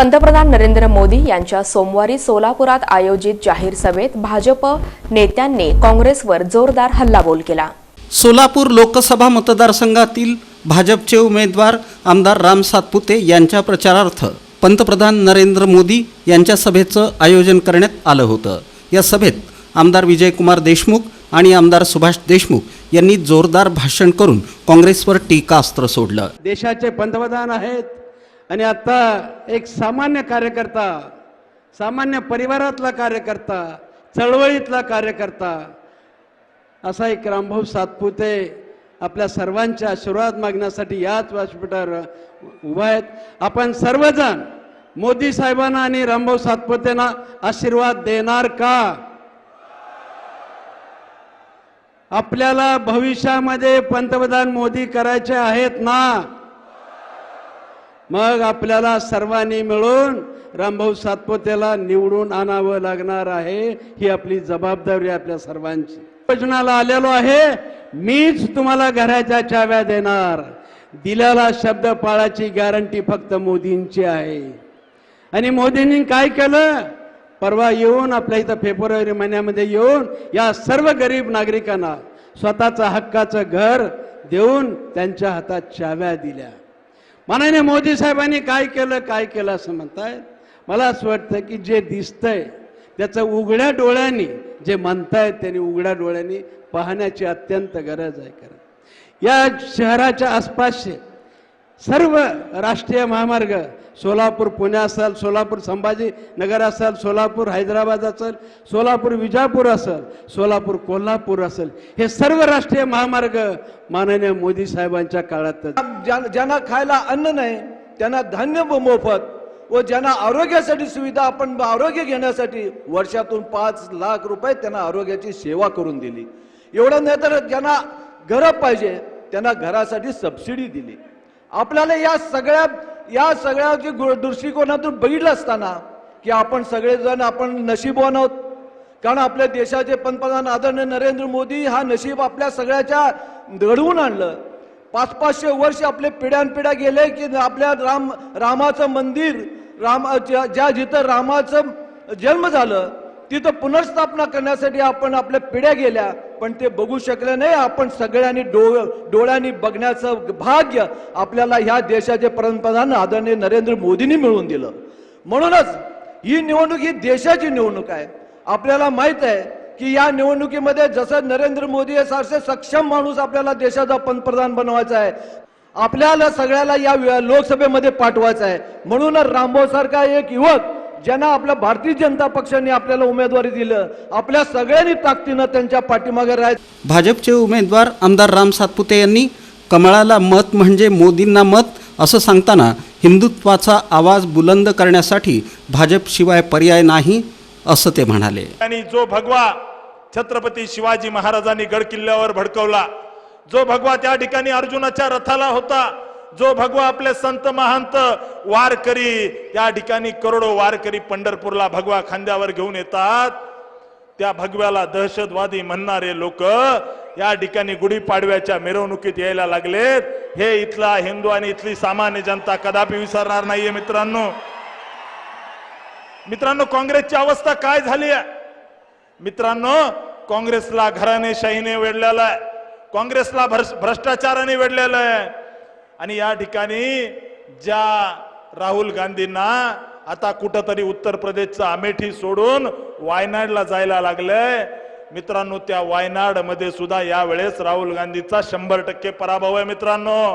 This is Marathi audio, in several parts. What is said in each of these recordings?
पंतप्रधान नरेंद्र मोदी यांच्या सोमवारी सोलापुरात आयोजित जाहीर सभेत भाजप नेत्यांनी काँग्रेसवर जोरदार हल्लाबोल केला. सोलापूर लोकसभा मतदारसंघातील भाजपचे उमेदवार आमदार राम सातपुते यांच्या प्रचारार्थ पंतप्रधान नरेंद्र मोदी यांच्या सभेचं आयोजन करण्यात आलं होतं. या सभेत आमदार विजयकुमार देशमुख आणि आमदार सुभाष देशमुख यांनी जोरदार भाषण करून काँग्रेसवर टीकास्त्र सोडलं. देशाचे पंतप्रधान आहेत. आणि आता एक सामान्य कार्यकर्ता सामान्य परिवारातला कार्यकर्ता चळवळीतला कार्यकर्ता असा एक रामभाऊ सातपुते आपल्या सर्वांचे आशीर्वाद मागण्यासाठी याच व्यासपीठावर उभा आहेत. आपण सर्वजण मोदी साहेबांना आणि रामभाऊ सातपुतेंना आशीर्वाद देणार का? आपल्याला भविष्यामध्ये पंतप्रधान मोदी करायचे आहेत ना? मग आपल्याला सर्वांनी मिळून रामभाऊ सातपोतेला निवडून आणावं लागणार आहे ही आपली जबाबदारी आहे आपल्या सर्वांची. योजनाला आलेलो आहे मीच तुम्हाला घराच्या चाव्या देणार. दिलेला शब्द पाळाची गॅरंटी फक्त मोदींची आहे. आणि मोदींनी काय केलं? परवा येऊन आपल्या इथं फेब्रुवारी महिन्यामध्ये येऊन या सर्व गरीब नागरिकांना स्वतःचं हक्काचं घर देऊन त्यांच्या हातात चाव्या दिल्या. माननीय मोदी साहेबांनी काय केलं काय केलं? असं म्हणतायत. मला असं वाटतं की जे दिसतंय त्याचं उघड्या डोळ्यांनी जे म्हणतायत त्यांनी उघड्या डोळ्यांनी पाहण्याची अत्यंत गरज आहे कारण या शहराच्या आसपासचे सर्व राष्ट्रीय महामार्ग सोलापूर पुणे असेल सोलापूर संभाजी नगर असेल सोलापूर हैदराबाद असेल सोलापूर विजापूर असेल सोलापूर कोल्हापूर असेल हे सर्व राष्ट्रीय महामार्ग माननीय मोदी साहेबांच्या काळात. ज्यांना खायला अन्न नाही त्यांना धान्य व मोफत व ज्यांना आरोग्यासाठी सुविधा आपण आरोग्य घेण्यासाठी वर्षातून पाच लाख रुपये त्यांना आरोग्याची सेवा करून दिली. एवढं नाही तर ज्यांना घरं पाहिजे त्यांना घरासाठी सबसिडी दिली. आपल्याला या सगळ्या या सगळ्याची गु- दृष्टिकोनातून बघितलं असताना की आपण सगळेजण आपण नशीबवान आहोत. कारण आपल्या देशाचे पंतप्रधान आदरणीय नरेंद्र मोदी हा नशीब आपल्या सगळ्याच्या घडवून आणलं. पाच पाचशे वर्ष आपले पिढ्यानपिढ्या गेले की आपल्या राम रामाचं मंदिर राम ज्या ज्या जिथं रामाचं जन्म झालं तिथं पुनर्स्थापना करण्यासाठी आपण आपल्या पिढ्या गेल्या पण ते बघू शकले नाही. आपण सगळ्यांनी डो डोळ्यांनी बघण्याचं भाग्य आपल्याला ह्या देशाचे पंतप्रधान आदरणीय नरेंद्र मोदींनी मिळवून दिलं. म्हणूनच ही निवडणूक ही देशाची निवडणूक आहे. आपल्याला माहीत आहे की या निवडणुकीमध्ये जसं नरेंद्र मोदी हे सारखे सक्षम माणूस आपल्याला देशाचा पंतप्रधान बनवायचा आहे आपल्याला सगळ्याला या लोकसभेमध्ये पाठवायचं आहे. म्हणून रामभाऊ सारखा एक युवक ज्यांना आपल्या भारतीय जनता पक्षाने आपल्याला उमेदवारी दिलं आपल्या सगळ्यांनी ताकदीनं त्यांच्या पाठीमागे राहायचं भाजपचे उमेदवार आमदार राम सातपुते यांनी कमळाला मत म्हणजे मोदींना मत असं सांगताना हिंदुत्वाचा आवाज बुलंद करण्यासाठी भाजपशिवाय पर्याय नाही असं ते म्हणाले. आणि जो भगवा छत्रपती शिवाजी महाराजांनी गड किल्ल्यावर भडकवला जो भगवा त्या ठिकाणी अर्जुनाच्या रथाला होता जो भगवा आपले संत महंत वारकरी या ठिकाणी करोडो वारकरी पंढरपूरला भगवा खांद्यावर घेऊन येतात. त्या भगव्याला दहशतवादी म्हणणारे लोक या ठिकाणी गुढीपाडव्याच्या मिरवणुकीत यायला लागलेत. हे इथला हिंदू आणि इथली सामान्य जनता कदापि विसरणार नाहीये मित्रांनो. मित्रांनो काँग्रेसची अवस्था काय झाली आहे? मित्रांनो काँग्रेसला घराणेशाहीने वेढलेला आहे. काँग्रेसला भ्रष्- भ्रष्टाचाराने वेढलेलं आहे. आणि या ठिकाणी ज्या राहुल गांधींना आता कुठंतरी उत्तर प्रदेशचं अमेठी सोडून वायनाडला जायला लागलंय मित्रांनो त्या वायनाडमध्ये सुद्धा यावेळेस राहुल गांधीचा शंभर टक्के पराभव आहे मित्रांनो.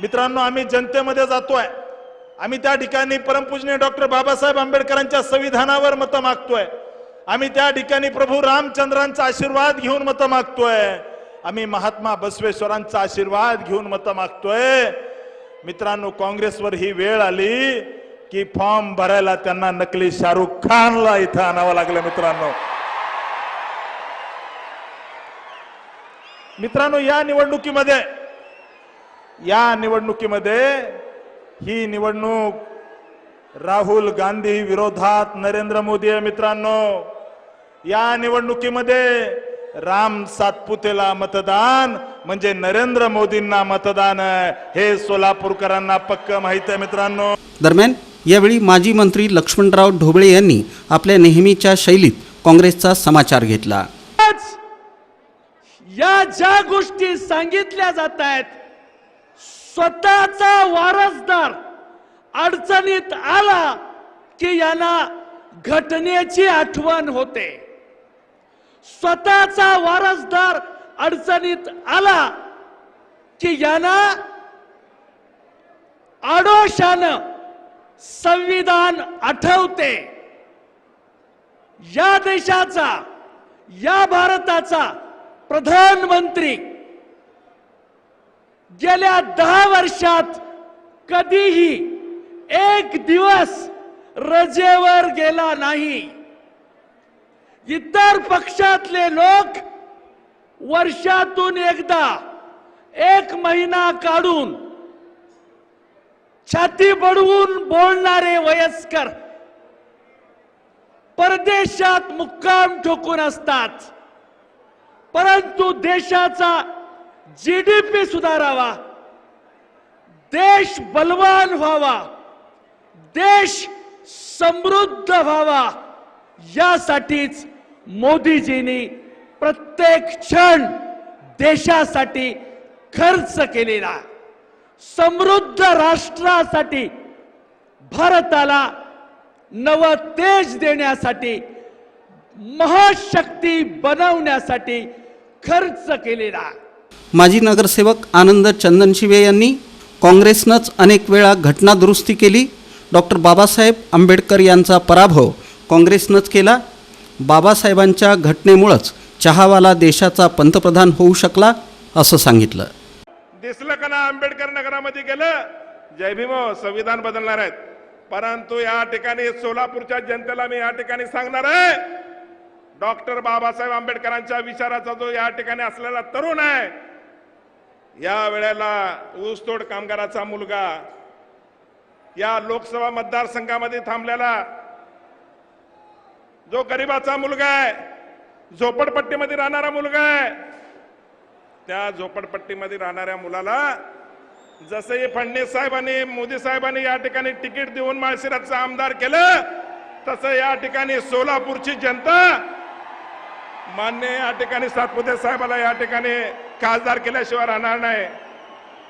मित्रांनो आम्ही जनतेमध्ये जातोय. आम्ही त्या ठिकाणी परमपूजनीय डॉक्टर बाबासाहेब आंबेडकरांच्या संविधानावर मतं मागतोय. आम्ही त्या ठिकाणी प्रभू रामचंद्रांचा आशीर्वाद घेऊन मतं मागतोय. आम्ही महात्मा बसवेश्वरांचा आशीर्वाद घेऊन मतं मागतोय. मित्रांनो काँग्रेसवर ही वेळ आली की फॉर्म भरायला त्यांना नकली शाहरुख खानला इथं आणावं लागलं मित्रांनो. मित्रांनो या निवडणुकीमध्ये या निवडणुकीमध्ये ही निवडणूक राहुल गांधी विरोधात नरेंद्र मोदी आहे मित्रांनो. या निवडणुकीमध्ये राम सातपुतेला मतदान म्हणजे नरेंद्र मोदींना मतदान आहे. हे सोलापूरकरांना पक्क माहीत आहे मित्रांनो. दरम्यान यावेळी माजी मंत्री लक्ष्मणराव ढोबळे यांनी आपल्या नेहमीच्या शैलीत काँग्रेसचा समाचार घेतला. आज या ज्या गोष्टी सांगितल्या जात आहेत स्वतःचा वारसदार अडचणीत आला की यांना घटनेची आठवण होते. स्वतःचा वारसदार अडचणीत आला की यांना आडोशानं संविधान आठवते. या देशाचा या भारताचा प्रधानमंत्री गेल्या दहा वर्षात कधीही एक दिवस रजेवर गेला नाही. इतर पक्षातले लोक वर्षातून एकदा एक महिना काढून छाती बडवून बोलणारे वयस्कर परदेशात मुक्काम ठोकून असतात. परंतु देशाचा जीडीपी सुधारावा देश बलवान व्हावा देश समृद्ध व्हावा यासाठीच मोदीजींनी प्रत्येक क्षण देशासाठी खर्च केलेला समृद्ध राष्ट्रासाठी भारताला नव तेज देण्यासाठी महाशक्ती बनवण्यासाठी खर्च केलेला. माजी नगरसेवक आनंद चंदनशिवे यांनी काँग्रेसनंच अनेक वेळा घटना दुरुस्ती केली. डॉक्टर बाबासाहेब आंबेडकर यांचा पराभव काँग्रेसनंच केला. बाबासाहेबांच्या घटनेमुळंच चहावाला देशाचा पंतप्रधान होऊ शकला असं सांगितलं. दिसलं का ना आंबेडकर नगरामध्ये गेलं? जय भीम संविधान बदलणार आहेत. परंतु या ठिकाणी सोलापूरच्या जनतेला मी या ठिकाणी सांगणार आहे डॉक्टर बाबासाहेब आंबेडकरांच्या विचाराचा जो या ठिकाणी असलेला तरुण आहे या वेळेला ऊसतोड कामगाराचा मुलगा या लोकसभा मतदारसंघामध्ये थांबलेला जो गरिबाचा मुलगा आहे झोपडपट्टीमध्ये राहणारा मुलगा आहे त्या झोपडपट्टीमध्ये राहणाऱ्या मुलाला जसंही फडणवीस साहेबांनी मोदी साहेबांनी या ठिकाणी तिकीट देऊन माळशिराचं आमदार केलं तसं या ठिकाणी सोलापूरची जनता मान्य या ठिकाणी सातपुते साहेबाला या ठिकाणी खासदार केल्याशिवाय राहणार नाही.